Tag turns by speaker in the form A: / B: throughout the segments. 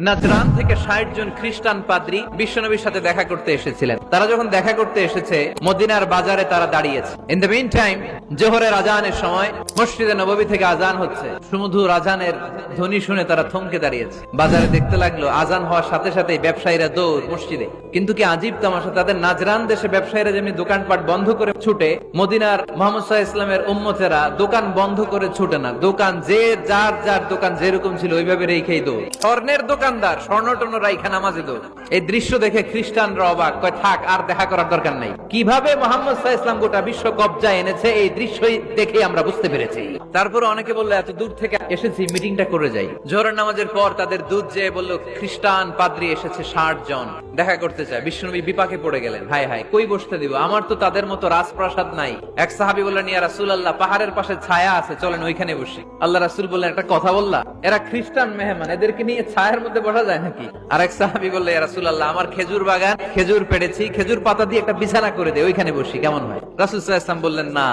A: Najran থেকে ষাট জন খ্রিস্টান পাদ্রী বিশ্বনবীর সাথে দেখা করতে এসেছিলেন। তারা যখন দেখা করতে এসেছে, মদিনার বাজারে তারা দাঁড়িয়েছে। ইন দ্য মিন টাইম জোহরের আজানের সময় মসজিদে নববী থেকে আজান হচ্ছে। সুমধুর আজানের ধ্বনি শুনে তারা থমকে দাঁড়িয়েছে। বাজারে দেখতে লাগল, আজান হওয়ার সাথে সাথে ব্যবসায়ীরা দৌড় মসজিদে। কিন্তু কি আজীব তামাশা, তাদের নাজরান দেশে ব্যবসায়ীরা যেমনি দোকানপাট বন্ধ করে ছুটে, মদিনার মোহাম্মদ সাহা ইসলামের উম্মতেরা দোকান বন্ধ করে ছুটে না। দোকান যে, যার যার দোকান যেরকম ছিল, ওইভাবে রেখেই দৌড়। স্বর্ণের দোকানদার স্বর্ণ টর্ণ রাইখা নামাজে দৌড় এই দৃশ্য দেখে খ্রিস্টানরা অবাক, কয়, থাক, আর দেখা করার দরকার নাই। কীভাবে মোহাম্মদ সাহা ইসলাম গোটা বিশ্ব কবজা এনেছে, এই দৃশ্যই দেখে আমরা বুঝতে পেরেছি। তারপরে অনেকে বলল, এত দূর থেকে এসেছি, মিটিংটা করে যাই। জোহরের নামাজের পর তাদের দুধ যেয়ে বলল, খ্রিস্টান পাদ্রী এসেছে ষাট জন, দেখা করতে চায়। বিশ্বনবী বিপাকে পড়ে গেলেন হাই হাই কই বসতে দিব? আমার তো তাদের মতো রাজপ্রাসাদ নাই। এক সাহাবি বললেন, ইয়া রাসুল আল্লাহ পাহাড়ের পাশে ছায়া আছে, চলেন ওইখানে বসি। আল্লাহ রাসুল বললেন, একটা কথা বললা? এরা খ্রিস্টান মেহমান, এদেরকে নিয়ে ছায়ার মধ্যে বসা যায় নাকি? আর এক সাহাবি বললে রাসুল আল্লাহ আমার খেজুর বাগান, খেজুর পেড়েছি, খেজুর পাতা দিয়ে একটা বিছানা করে দে, ওইখানে বসি, কেমন হয়? রাসুল ওয়াসাল্লাম বললেন, না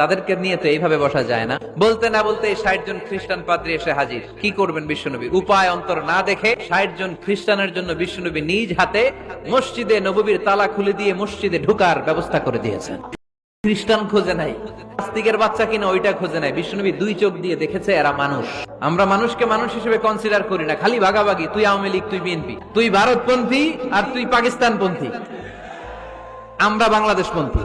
A: তাদেরকে নিয়ে তো এইভাবে বসা যায় না। বলতে না বলতে ষাট জন খ্রিস্টান পাদ্রী এসে হাজির। কি করবেন বিশ্বনবী? উপায় অন্তর না দেখে ষাট জন খ্রিস্টানের জন্য বিশ্বনবী নিজ হাতে মসজিদে নববীর তালা খুলে দিয়ে মসজিদে ঢুকার ব্যবস্থা করে দিয়েছেন। খ্রিস্টান খোঁজে নাই। আস্তিকের বাচ্চা কিনা ওইটা খোঁজে নাই। বিষ্ণুনবী দুই চোখ দিয়ে দেখেছে এরা মানুষ। আমরা মানুষকে মানুষ হিসেবে কনসিডার করি না। খালি ভাগাভাগি, তুই আওয়ামী লীগ, তুই বিএনপি, তুই ভারতপন্থী আর তুই পাকিস্তানপন্থী। আমরা বাংলাদেশপন্থী।